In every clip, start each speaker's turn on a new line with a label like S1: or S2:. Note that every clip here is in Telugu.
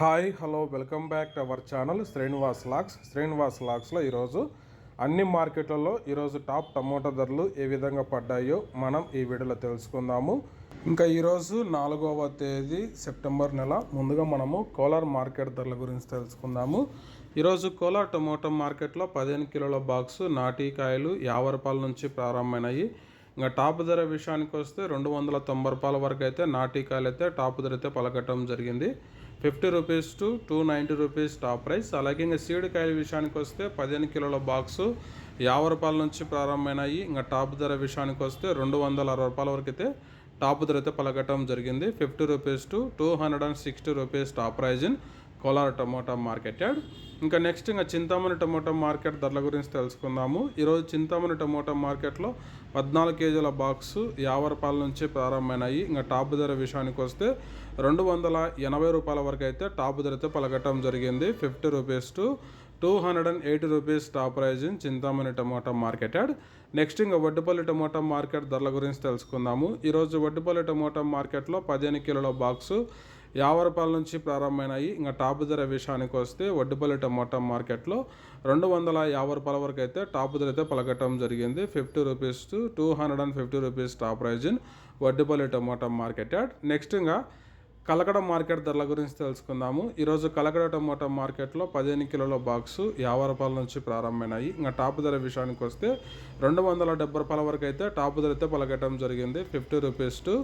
S1: Hi hello welcome back to our channel Srinivas lakhs. Srinivas లాక్స్లో ఈరోజు అన్ని మార్కెట్లలో ఈరోజు టాప్ టమోటా ధరలు ఏ విధంగా పడ్డాయో మనం ఈ వీడియోలో తెలుసుకుందాము. ఇంకా ఈరోజు నాలుగవ తేదీ సెప్టెంబర్ నెల. ముందుగా మనము కోలార్ మార్కెట్ ధరల గురించి తెలుసుకుందాము. ఈరోజు కోలార్ టమోటా మార్కెట్లో పదిహేను కిలోల బాక్సు నాటికాయలు యాభై రూపాయల నుంచి ప్రారంభమైనాయి. ఇంకా టాప్ ధర విషయానికి వస్తే రెండు వందల తొంభై రూపాయల వరకు అయితే నాటికాయలు అయితే టాప్ ధర అయితే పలకటం జరిగింది. Fifty rupees to two ninety rupees top price. అలాగే ఇంకా సీడ్ కాయల విషయానికి వస్తే పదిహేను కిలోల బాక్సు యాభై రూపాయల నుంచి ప్రారంభమైనాయి. ఇంకా టాప్ ధర విషయానికి వస్తే రెండు వందల అరవై రూపాయల వరకు అయితే టాప్ ధర అయితే పలకటం జరిగింది. Fifty rupees to two hundred and sixty rupees top price Kolar tomato market at ఇంకా నెక్స్ట్ ఇంకా చింతామణి టమోటా మార్కెట్ ధరల గురించి తెలుసుకుందాము. ఈరోజు చింతామణి టమోటా మార్కెట్లో పద్నాలుగు కేజీల బాక్సు యాభై రూపాయల నుంచి ప్రారంభమైనాయి. ఇంకా టాప్ ధర విషయానికి వస్తే రెండు వందల ఎనభై రూపాయల వరకు అయితే టాప్ ధర అయితే పలకటం జరిగింది. Fifty rupees to two hundred and eighty rupees top price in Chintamani tomato market at next ఇంకా వడ్డుపల్లి టమోటా మార్కెట్ ధరల గురించి తెలుసుకుందాము. ఈరోజు వడ్డుపల్లి టమోటా మార్కెట్లో పదిహేను కిలోల బాక్సు యాభై రూపాయల నుంచి ప్రారంభమైనాయి. ఇంకా టాప్ ధర విషయానికి వస్తే వడ్డిపల్లి టమోటా మార్కెట్లో రెండు వందల యాభై రూపాయల వరకు అయితే టాప్ ధర అయితే పలకటం జరిగింది. Fifty rupees to two hundred and fifty rupees top price in Vaddipalli tomato market at next ఇంకా కలకడ మార్కెట్ ధరల గురించి తెలుసుకుందాము. ఈరోజు కలకడ టమోటా మార్కెట్లో పదిహేను కిలోల బాక్సు యాభై రూపాయల నుంచి ప్రారంభమైనాయి. ఇంకా టాప్ ధర విషయానికి వస్తే రెండు వందల డెబ్బై రూపాయల వరకు అయితే టాప్ ధర అయితే పలకటం జరిగింది. Fifty rupees to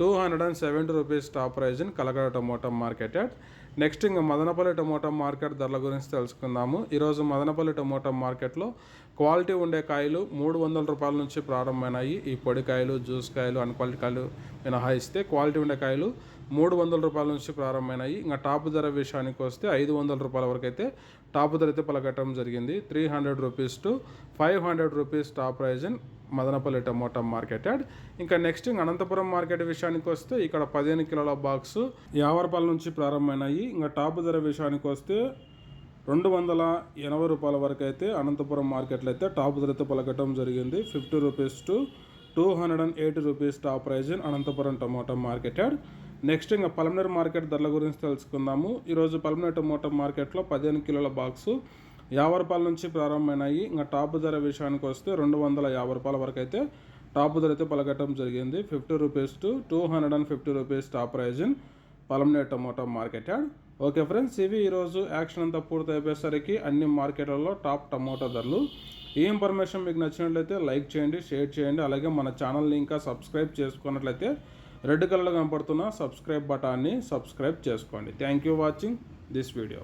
S1: two hundred and seventy rupees top price in Kalakada tomato market at next ఇంకా మదనపల్లి టమోటా మార్కెట్ ధరల గురించి తెలుసుకుందాము. ఈరోజు మదనపల్లి టమోటా మార్కెట్లో క్వాలిటీ ఉండే కాయలు మూడు వందల రూపాయల నుంచి ప్రారంభమైనాయి. ఈ పొడి కాయలు జ్యూస్ కాయలు అన్క్వాలిటీ కాయలు మినహాయిస్తే క్వాలిటీ ఉండే కాయలు మూడు వందల రూపాయల నుంచి ప్రారంభమైనాయి. ఇంకా టాప్ ధర విషయానికి వస్తే ఐదు వందల రూపాయల వరకు అయితే టాప్ ధర అయితే పలకటం జరిగింది. Three hundred rupees to five hundred rupees top price in Madanapalli tomato market at ఇంకా నెక్స్ట్ ఇంకా అనంతపురం మార్కెట్ విషయానికి వస్తే ఇక్కడ పదిహేను కిలోల బాక్స్ యాభై రూపాయల నుంచి ప్రారంభమైనాయి. ఇంకా టాప్ ధర విషయానికి వస్తే రెండు వందల ఎనభై రూపాయల వరకు అయితే అనంతపురం మార్కెట్లో అయితే టాప్ ధరతో పలకటం జరిగింది. Fifty rupees to two hundred and eighty rupees top price in Anantapuram tomato market at next ఇంకా పలమనేరు మార్కెట్ ధరల గురించి తెలుసుకుందాము. ఈరోజు పలమనేరు టమోటా మార్కెట్లో పదిహేను కిలోల బాక్సు యాభై రూపాయల నుంచి ప్రారంభమైనాయి. ఇంకా టాప్ ధర విషయానికి వస్తే రెండు వందల యాభై రూపాయల వరకు అయితే టాప్ ధర అయితే పలకటం జరిగింది. Fifty rupees to two hundred and fifty rupees top price in Palamaner tomato market at. Okay friends ఇవి ఈరోజు యాక్షన్ అంతా పూర్తి అయిపోయేసరికి అన్ని మార్కెట్లలో టాప్ టమోటా ధరలు. ఈ ఇన్ఫర్మేషన్ మీకు నచ్చినట్లయితే లైక్ చేయండి షేర్ చేయండి. అలాగే మన ఛానల్ని ఇంకా సబ్స్క్రైబ్ చేసుకున్నట్లయితే రెడ్ కలర్లో కనపడుతున్న సబ్స్క్రైబ్ బటాన్ని సబ్స్క్రైబ్ చేసుకోండి. Thank you watching this video.